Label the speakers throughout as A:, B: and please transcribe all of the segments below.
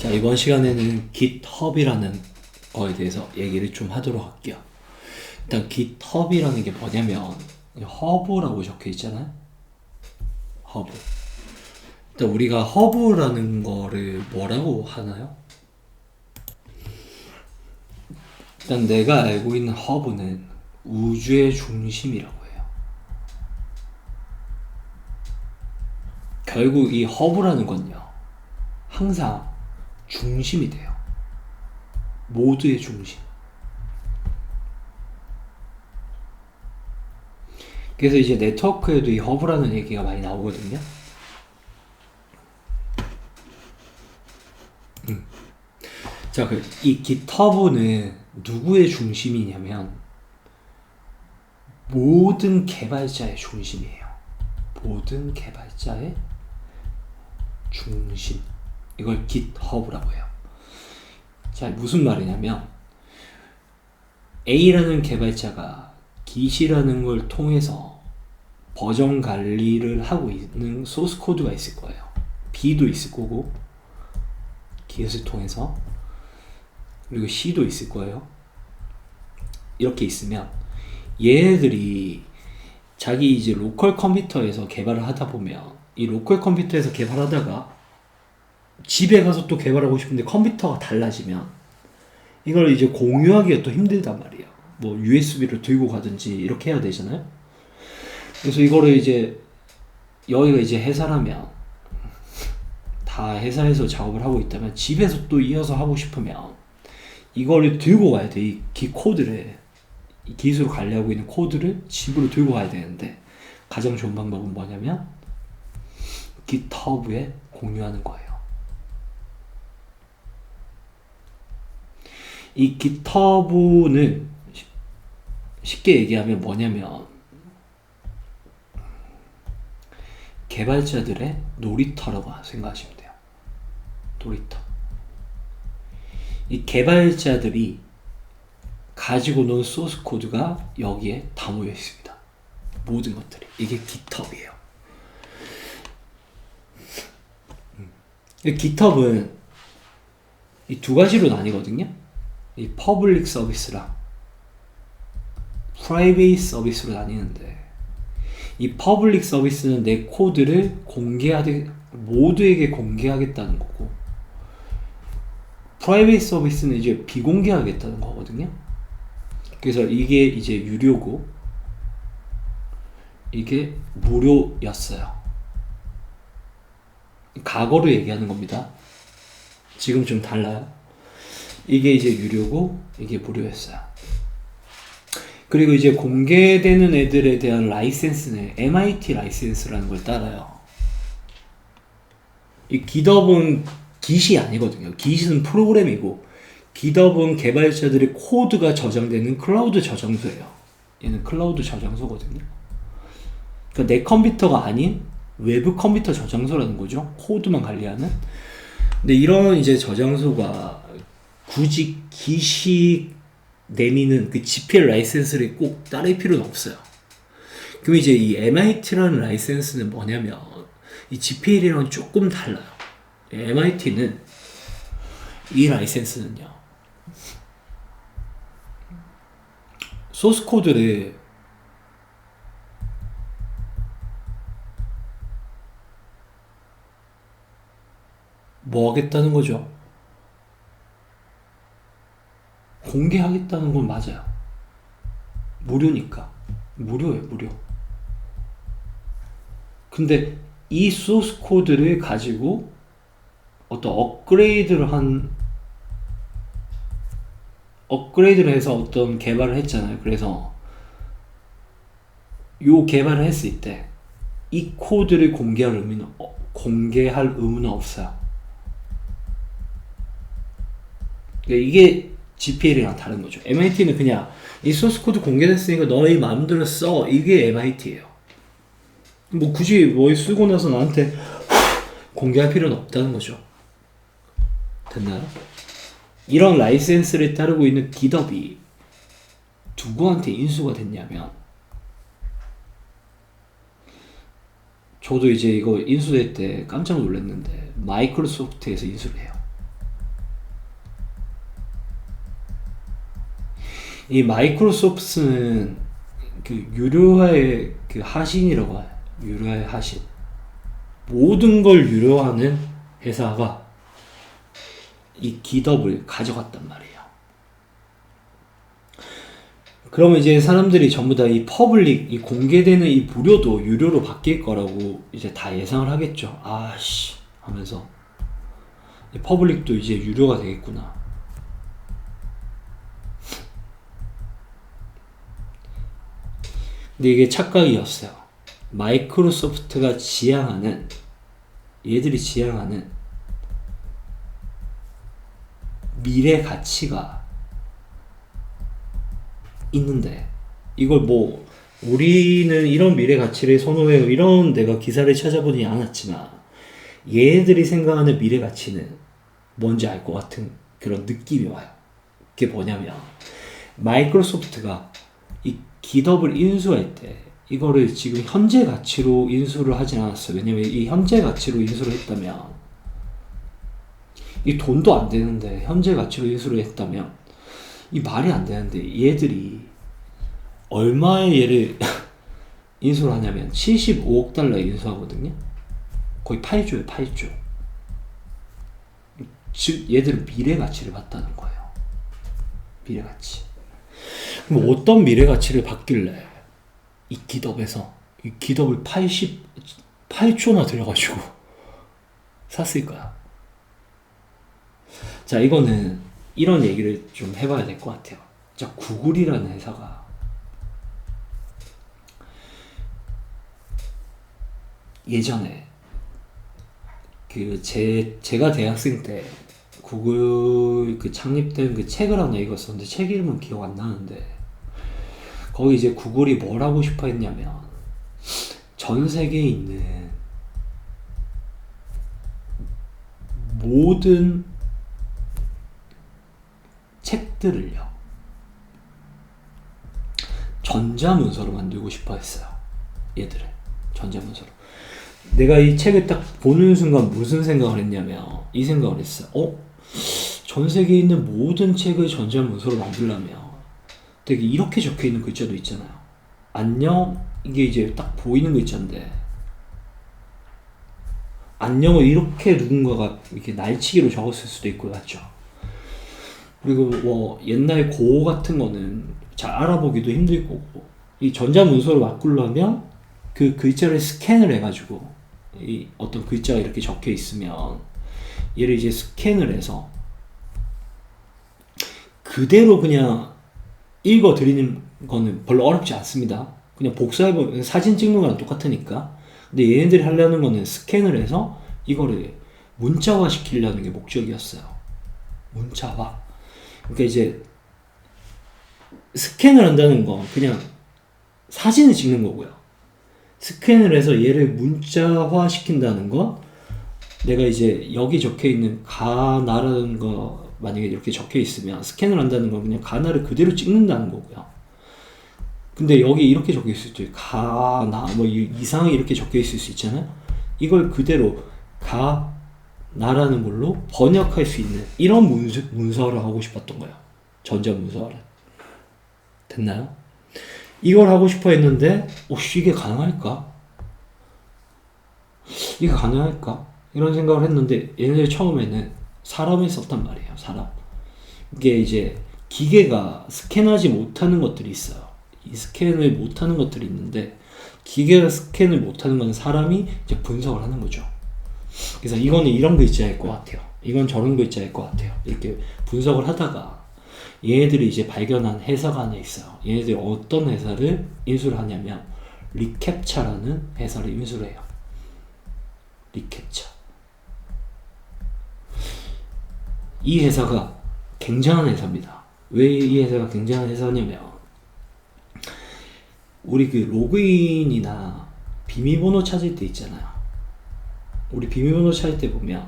A: 자, 이번 시간에는 GitHub이라는 거에 대해서 얘기를 좀 하도록 할게요. 일단 GitHub이라는 게 뭐냐면 허브라고 적혀 있잖아요. 허브. 일단 우리가 허브라는 거를 뭐라고 하나요? 일단 내가 알고 있는 허브는 우주의 중심이라고 해요. 결국 이 허브라는 건요. 항상 중심이 돼요. 모두의 중심. 그래서 이제 네트워크에도 이 허브라는 얘기가 많이 나오거든요. 음. 자, 그, 이 GitHub는 누구의 중심이냐면, 모든 개발자의 중심이에요. 모든 개발자의 중심. 이걸 GitHub라고 해요. 자, 무슨 말이냐면, A라는 개발자가 Git이라는 걸 통해서 버전 관리를 하고 있는 소스 코드가 있을 거예요. B도 있을 거고, Git을 통해서, 그리고 C도 있을 거예요. 이렇게 있으면, 얘네들이 자기 이제 로컬 컴퓨터에서 개발을 하다 보면, 이 로컬 컴퓨터에서 개발하다가 집에 가서 또 개발하고 싶은데 컴퓨터가 달라지면 이걸 이제 공유하기가 또 힘들단 말이야. 뭐 USB를 들고 가든지 이렇게 해야 되잖아요. 그래서 이거를 이제 여기가 이제 회사라면 다 회사에서 작업을 하고 있다면 집에서 또 이어서 하고 싶으면 이거를 들고 가야 돼. 이 기 코드를 이 기술을 관리하고 있는 코드를 집으로 들고 가야 되는데 가장 좋은 방법은 뭐냐면 GitHub에 공유하는 거예요. 이 GitHub는 쉽게 얘기하면 뭐냐면 개발자들의 놀이터라고 생각하시면 돼요. 놀이터. 이 개발자들이 가지고 논 소스 코드가 여기에 다 모여 있습니다. 모든 것들이. 이게 GitHub이에요. GitHub은 이 두 가지로 나뉘거든요. 이 퍼블릭 서비스랑 프라이베이트 서비스로 나뉘는데 이 퍼블릭 서비스는 내 코드를 공개하되 모두에게 공개하겠다는 거고 프라이베이트 서비스는 이제 비공개하겠다는 거거든요. 그래서 이게 이제 유료고 이게 무료였어요. 과거로 얘기하는 겁니다. 지금 좀 달라요. 이게 이제 유료고 이게 무료였어요. 그리고 이제 공개되는 애들에 대한 라이센스는 MIT 라이센스라는 걸 따라요. 이 기덥은 기시 아니거든요. 기시는 프로그램이고 기덥은 개발자들의 코드가 저장되는 클라우드 저장소예요. 얘는 클라우드 저장소거든요. 그러니까 내 컴퓨터가 아닌 외부 컴퓨터 저장소라는 거죠. 코드만 관리하는. 근데 이런 이제 저장소가 굳이 기시 내미는 그 GPL 라이센스를 꼭 따를 필요는 없어요. 그럼 이제 이 MIT라는 라이센스는 뭐냐면 이 GPL이랑 조금 달라요. MIT는 이 라이센스는요. 소스 코드를 뭐 하겠다는 거죠? 공개하겠다는 건 맞아요. 무료니까. 무료예요, 무료. 근데 이 소스 코드를 가지고 어떤 업그레이드를 한 업그레이드를 해서 어떤 개발을 했잖아요. 그래서 요 개발을 했을 때 이 코드를 공개할 의미는 어, 공개할 의무는 없어요. 그러니까 이게 GPL이랑 다른 거죠. MIT는 그냥 이 소스 코드 공개됐으니까 너희 마음대로 써. 이게 MIT예요. 뭐 굳이 뭐 쓰고 나서 나한테 공개할 필요는 없다는 거죠. 됐나요? 이런 라이센스를 따르고 있는 기덥이 누구한테 인수가 됐냐면 저도 이제 이거 인수될 때 깜짝 놀랐는데 마이크로소프트에서 인수를 해요. 이 마이크로소프트는 그 유료화의 그 하신이라고 해요. 유료화의 하신. 모든 걸 유료화하는 회사가 이 기덥을 가져갔단 말이에요. 그러면 이제 사람들이 전부 다 이 퍼블릭, 이 공개되는 이 무료도 유료로 바뀔 거라고 이제 다 예상을 하겠죠. 아씨 하면서 이 퍼블릭도 이제 유료가 되겠구나. 근데 이게 착각이었어요. 마이크로소프트가 지향하는 얘들이 지향하는 미래 가치가 있는데 이걸 뭐 우리는 이런 미래 가치를 선호해요 이런 내가 기사를 찾아보지 않았지만 얘들이 생각하는 미래 가치는 뭔지 알 것 같은 그런 느낌이 와요. 그게 뭐냐면 마이크로소프트가 이 기덥을 인수할 때 이거를 지금 현재 가치로 인수를 하진 않았어요. 왜냐면 이 현재 가치로 인수를 했다면 이 돈도 안 되는데 현재 가치로 인수를 했다면 이 말이 안 되는데 얘들이 얼마의 얘를 인수를 하냐면 75억 달러 인수하거든요. 거의 8조에 8조. 즉 얘들은 미래 가치를 받다는 거예요. 미래 가치. 그럼 어떤 미래 가치를 받길래 이 기덥에서 이 기덥을 80 8조나 들여가지고 샀을까요? 자 이거는 이런 얘기를 좀 해봐야 될 것 같아요. 자 구글이라는 회사가 예전에 그 제 제가 대학생 때 구글 그 창립된 그 책을 하나 읽었었는데 책 이름은 기억 안 나는데 거기 이제 구글이 뭘 하고 싶어 했냐면 전 세계에 있는 모든 책들을요 전자문서로 만들고 싶어 했어요 얘들을 전자문서로 내가 이 책을 딱 보는 순간 무슨 생각을 했냐면 이 생각을 했어요. 어? 전 세계에 있는 모든 책을 전자문서로 만들려면 되게 이렇게 적혀 있는 글자도 있잖아요. 안녕 이게 이제 딱 보이는 글자인데 안녕을 이렇게 누군가가 이렇게 날치기로 적었을 수도 있고 맞죠. 그리고 뭐 옛날 고어 같은 거는 잘 알아보기도 힘들 거고 이 전자 문서로 바꾸려면 그 글자를 스캔을 해가지고 이 어떤 글자가 이렇게 적혀 있으면 얘를 이제 스캔을 해서 그대로 그냥 읽어 드리는 거는 별로 어렵지 않습니다. 그냥 복사해보면 사진 찍는 거랑 똑같으니까. 근데 얘네들이 하려는 거는 스캔을 해서 이거를 문자화 시키려는 게 목적이었어요. 문자화. 그러니까 이제 스캔을 한다는 건 그냥 사진을 찍는 거고요. 스캔을 해서 얘를 문자화 시킨다는 거 내가 이제 여기 적혀 있는 가나라는 거 만약에 이렇게 적혀 있으면 스캔을 한다는 건 그냥 가나를 그대로 찍는다는 거고요. 근데 여기 이렇게 적혀 있을 때 가나 뭐 이상하게 이렇게 적혀 있을 수 있잖아요. 이걸 그대로 가 나라는 걸로 번역할 수 있는 이런 문서, 문서를 하고 싶었던 거예요. 전자 문서를. 됐나요? 이걸 하고 싶어 했는데, 혹시 이게 가능할까? 이게 가능할까? 이런 생각을 했는데, 얘네들 처음에는 사람을 썼단 말이에요, 사람. 이게 이제 기계가 스캔하지 못하는 것들이 있어요. 이 스캔을 못하는 것들이 있는데, 기계가 스캔을 못하는 건 사람이 이제 분석을 하는 거죠. 그래서 이거는 이런 글자일 것 같아요. 이건 저런 글자일 것 같아요. 이렇게 분석을 하다가 얘네들이 이제 발견한 회사가 하나 있어요. 얘네들이 어떤 회사를 인수를 하냐면 리캡차라는 회사를 인수를 해요. 리캡차. 이 회사가 굉장한 회사입니다. 왜 이 회사가 굉장한 회사냐면 우리 그 로그인이나 비밀번호 찾을 때 있잖아요. 우리 비밀번호 찾을 때 보면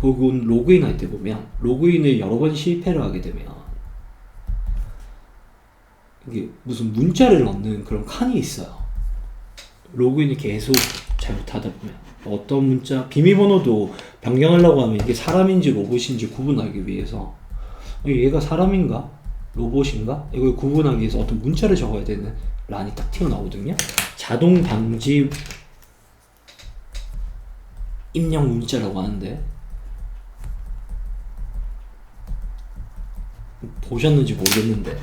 A: 그건 로그인 할 때 보면 로그인을 여러 번 실패를 하게 되면 이게 무슨 문자를 넣는 그런 칸이 있어요. 로그인을 계속 잘못하다 보면 어떤 문자 비밀번호도 변경하려고 하면 이게 사람인지 로봇인지 구분하기 위해서 얘가 사람인가? 로봇인가? 이걸 구분하기 위해서 어떤 문자를 적어야 되는 란이 딱 튀어나오거든요. 자동 방지 입력 문자라고 하는데 보셨는지 모르겠는데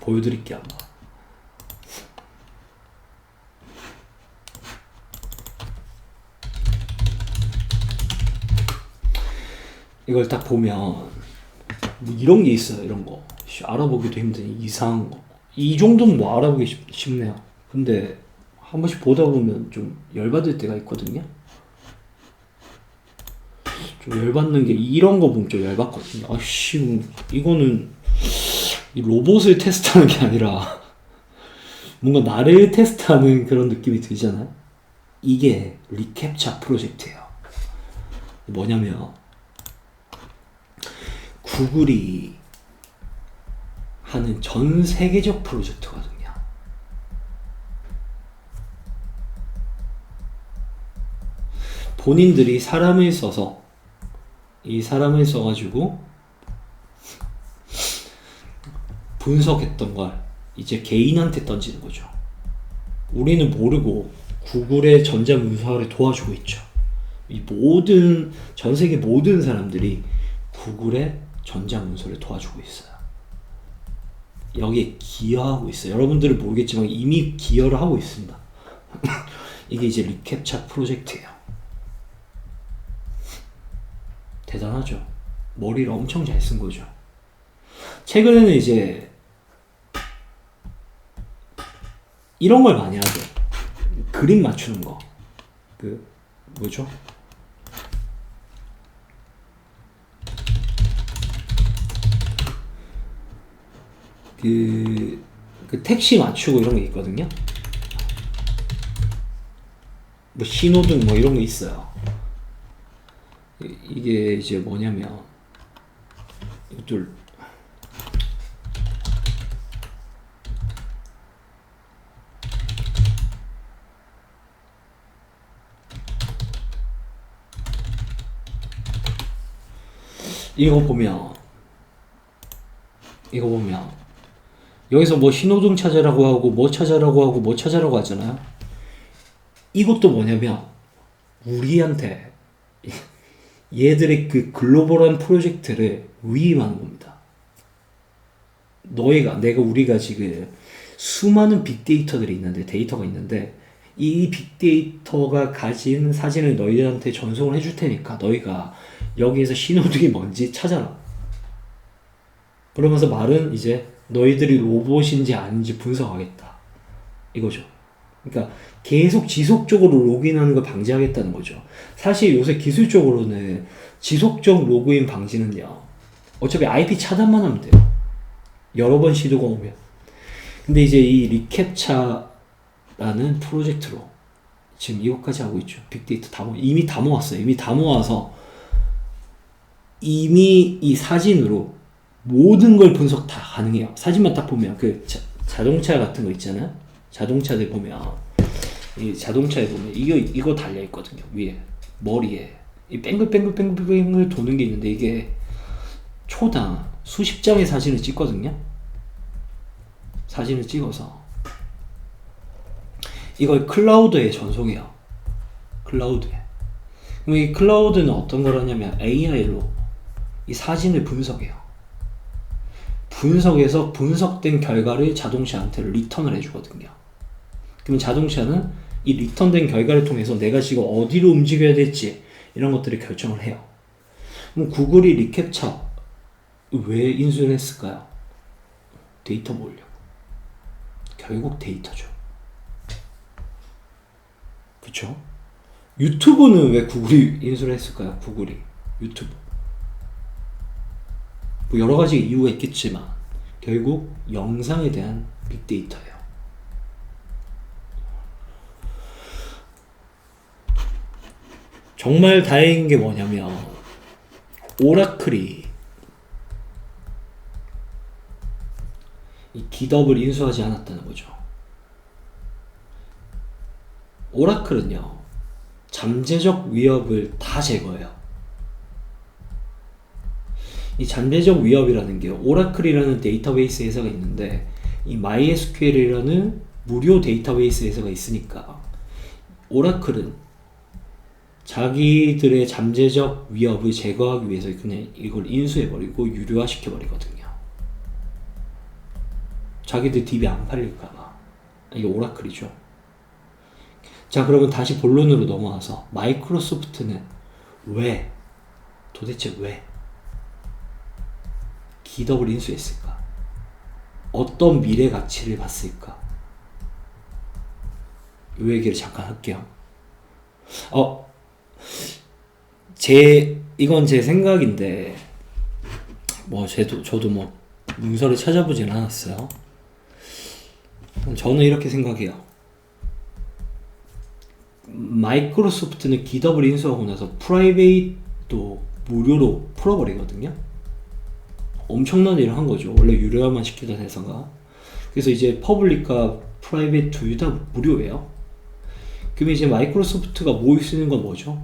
A: 보여드릴게요. 이걸 딱 보면 뭐 이런 게 있어요 이런 거. 씨, 알아보기도 힘든 이상한 거 이 정도는 뭐 알아보기 쉽, 쉽네요. 근데 한 번씩 보다 보면 좀 열받을 때가 있거든요. 좀 열받는 게 이런 거 보면 좀 열받거든요. 아씨 뭐 이거는 이 로봇을 테스트하는 게 아니라 뭔가 나를 테스트하는 그런 느낌이 들잖아요? 이게 리캡차 프로젝트예요. 뭐냐면 구글이 하는 전 세계적 프로젝트거든요. 본인들이 사람을 써서 이 사람을 써가지고 분석했던 걸 이제 개인한테 던지는 거죠. 우리는 모르고 구글의 전자문서를 도와주고 있죠. 이 모든 전 세계 모든 사람들이 구글의 전자문서를 도와주고 있어요. 여기에 기여하고 있어요. 여러분들은 모르겠지만 이미 기여를 하고 있습니다. 이게 이제 리캡차 프로젝트예요. 대단하죠. 머리를 엄청 잘 쓴 거죠. 최근에는 이제 이런 걸 많이 하죠. 그림 맞추는 거. 그 뭐죠? 그, 그 택시 맞추고 이런 게 있거든요. 뭐 신호등 뭐 이런 거 있어요. 이- 이게 이제 뭐냐면 이것들 이거 보면 이거 보면 여기서 뭐 신호등 찾으라고 하고 뭐 찾으라고 하고 뭐 찾으라고 하잖아요. 이것도 뭐냐면 우리한테 얘들의 그 글로벌한 프로젝트를 위임하는 겁니다. 너희가 내가 우리가 지금 수많은 빅데이터들이 있는데 데이터가 있는데 이 빅데이터가 가진 사진을 너희들한테 전송을 해줄 테니까 너희가 여기에서 신호등이 뭔지 찾아라. 그러면서 말은 이제 너희들이 로봇인지 아닌지 분석하겠다. 이거죠. 그러니까 계속 지속적으로 로그인하는 걸 방지하겠다는 거죠. 사실 요새 기술적으로는 지속적 로그인 방지는요. 어차피 IP 차단만 하면 돼요. 여러 번 시도가 오면. 근데 이제 이 리캡차라는 프로젝트로 지금 이것까지 하고 있죠. 빅데이터 다 모, 이미 다 모았어요. 이미 다 모아서 이미 이 사진으로 모든 걸 분석 다 가능해요. 사진만 딱 보면 그 자, 자동차 같은 거 있잖아요. 자동차들 보면 이 자동차에 보면 이거 이거 달려 있거든요. 위에 머리에 이 뱅글뱅글뱅글뱅글 도는 게 있는데 이게 초당 수십 장의 사진을 찍거든요. 사진을 찍어서 이걸 클라우드에 전송해요. 클라우드에. 그럼 이 클라우드는 어떤 걸 하냐면 AI로 이 사진을 분석해요. 분석해서 분석된 결과를 자동차한테 리턴을 해주거든요. 그럼 자동차는 이 리턴된 결과를 통해서 내가 지금 어디로 움직여야 될지 이런 것들을 결정을 해요. 그럼 구글이 리캡차 왜 인수를 했을까요? 데이터 모으려고. 결국 데이터죠. 그쵸? 유튜브는 왜 구글이 인수를 했을까요? 구글이. 유튜브. 뭐 여러 가지 이유가 있겠지만 결국 영상에 대한 빅데이터예요. 정말 다행인 게 뭐냐면 오라클이 이 기덥을 인수하지 않았다는 거죠. 오라클은요 잠재적 위협을 다 제거해요. 이 잠재적 위협이라는 게 오라클이라는 데이터베이스 회사가 있는데 이 MySQL이라는 무료 데이터베이스 회사가 있으니까 오라클은 자기들의 잠재적 위협을 제거하기 위해서 그냥 이걸 인수해버리고 유료화 시켜버리거든요. 자기들 DB 안 팔릴까봐. 이게 오라클이죠. 자, 그러면 다시 본론으로 넘어와서 마이크로소프트는 왜, 도대체 왜 기덕을 인수했을까? 어떤 미래 가치를 봤을까? 이 얘기를 잠깐 할게요. 어, 제, 이건 제 생각인데, 뭐, 저도, 저도 뭐, 문서를 찾아보진 않았어요. 저는 이렇게 생각해요. 마이크로소프트는 기덥을 인수하고 나서 프라이베이트도 무료로 풀어버리거든요. 엄청난 일을 한 거죠. 원래 유료화만 시키던 회사가. 그래서 이제 퍼블릭과 프라이베이트 둘다 무료예요. 그럼 이제 마이크로소프트가 모일 수 있는 건 뭐죠?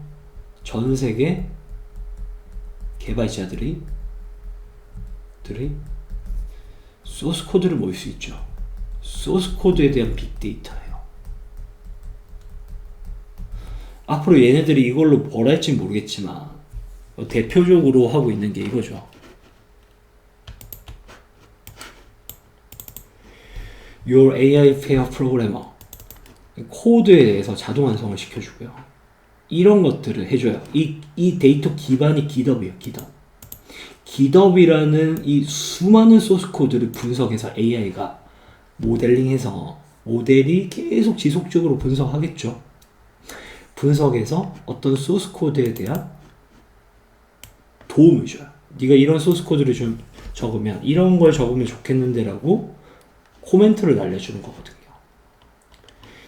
A: 전 세계 개발자들이 들이 소스 코드를 모일 수 있죠. 소스 코드에 대한 빅데이터예요. 앞으로 얘네들이 이걸로 뭘 할지 모르겠지만 대표적으로 하고 있는 게 이거죠. Your AI Fair Programmer 코드에 대해서 자동 완성을 시켜주고요. 이런 것들을 해줘요. 이, 이 데이터 기반이 기덥이에요. 기덥. 기덥이라는 이 수많은 소스 코드를 분석해서 AI가 모델링해서 모델이 계속 지속적으로 분석하겠죠. 분석해서 어떤 소스 코드에 대한 도움을 줘요. 네가 이런 소스 코드를 좀 적으면 이런 걸 적으면 좋겠는데라고 코멘트를 날려주는 거거든요.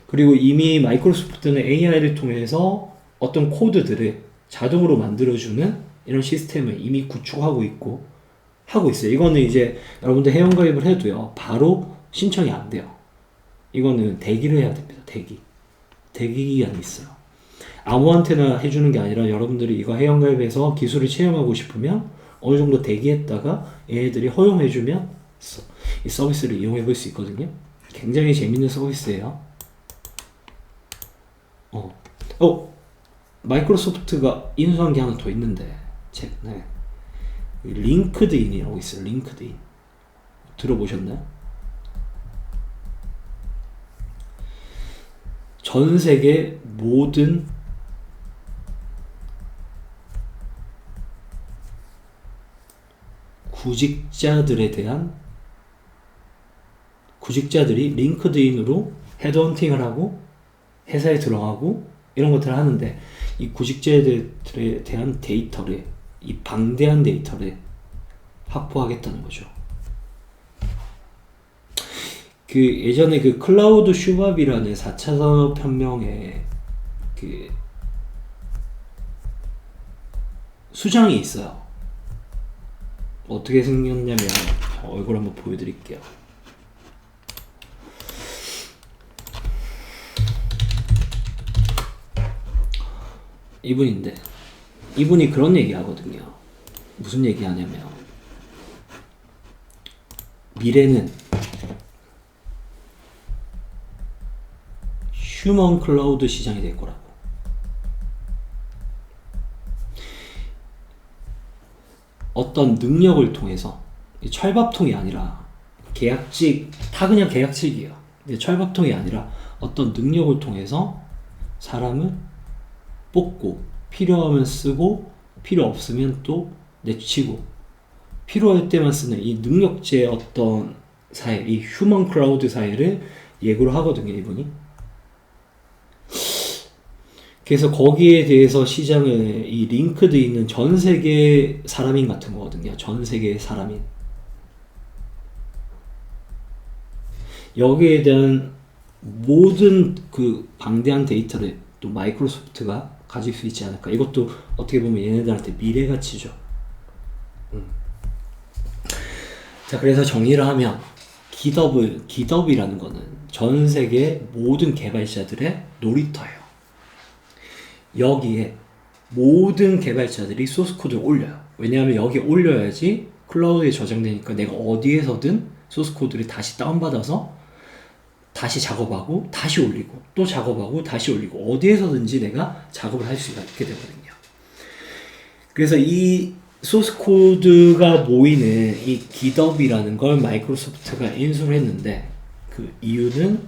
A: 그리고 이미 마이크로소프트는 AI를 통해서 어떤 코드들을 자동으로 만들어주는 이런 시스템을 이미 구축하고 있고 하고 있어요. 이거는 이제 여러분들 회원가입을 해도요. 바로 신청이 안 돼요. 이거는 대기를 해야 됩니다. 대기. 대기 기간이 있어요. 아무한테나 해주는 게 아니라 여러분들이 이거 회원가입해서 기술을 체험하고 싶으면 어느 정도 대기했다가 얘네들이 허용해주면 이 서비스를 이용해 볼 수 있거든요. 굉장히 재밌는 서비스예요. 어, 어, 마이크로소프트가 인수한 게 하나 더 있는데, 제, 네. 링크드인이라고 있어요. 링크드인 들어보셨나요? 전 세계 모든 구직자들에 대한 구직자들이 링크드인으로 헤드헌팅을 하고 회사에 들어가고 이런 것들을 하는데 이 구직자들에 대한 데이터를 이 방대한 데이터를 확보하겠다는 거죠. 그 예전에 그 클라우드 슈밥이라는 4차 산업혁명의 그 수장이 있어요. 어떻게 생겼냐면 얼굴 한번 보여드릴게요. 이분인데 이분이 그런 얘기 하거든요. 무슨 얘기 하냐면 미래는 휴먼 클라우드 시장이 될 거라고. 어떤 능력을 통해서 철밥통이 아니라 계약직 다 그냥 계약직이에요. 철밥통이 아니라 어떤 능력을 통해서 사람을 뽑고 필요하면 쓰고 필요 없으면 또 내치고 필요할 때만 쓰는 이 능력제 어떤 사회, 이 휴먼 클라우드 사회를 예고를 하거든요, 이분이. 그래서 거기에 대해서 시장을 이 링크드 있는 전 세계 사람인 같은 거거든요. 전 세계 사람인. 여기에 대한 모든 그 방대한 데이터를 또 마이크로소프트가 가질 수 있지 않을까. 이것도 어떻게 보면 얘네들한테 미래 가치죠. 음. 자, 그래서 정리를 하면 기덥을 기덥이라는 거는 전 세계 모든 개발자들의 놀이터예요. 여기에 모든 개발자들이 소스 코드를 올려요. 왜냐하면 여기 올려야지 클라우드에 저장되니까 내가 어디에서든 소스 코드를 다시 다운받아서 다시 작업하고 다시 올리고 또 작업하고 다시 올리고 어디에서든지 내가 작업을 할 수가 있게 되거든요. 그래서 이 소스 코드가 모이는 이 GitHub이라는 걸 마이크로소프트가 인수를 했는데 그 이유는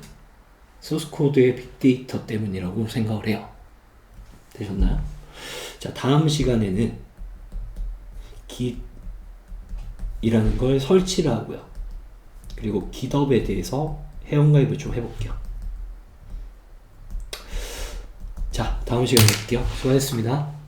A: 소스 코드의 빅데이터 때문이라고 생각을 해요. 되셨나요? 자, 다음 시간에는 Git이라는 걸 설치를 하고요. 그리고 GitHub에 대해서 회원가입을 좀 해볼게요. 자, 다음 시간에 뵐게요. 수고하셨습니다.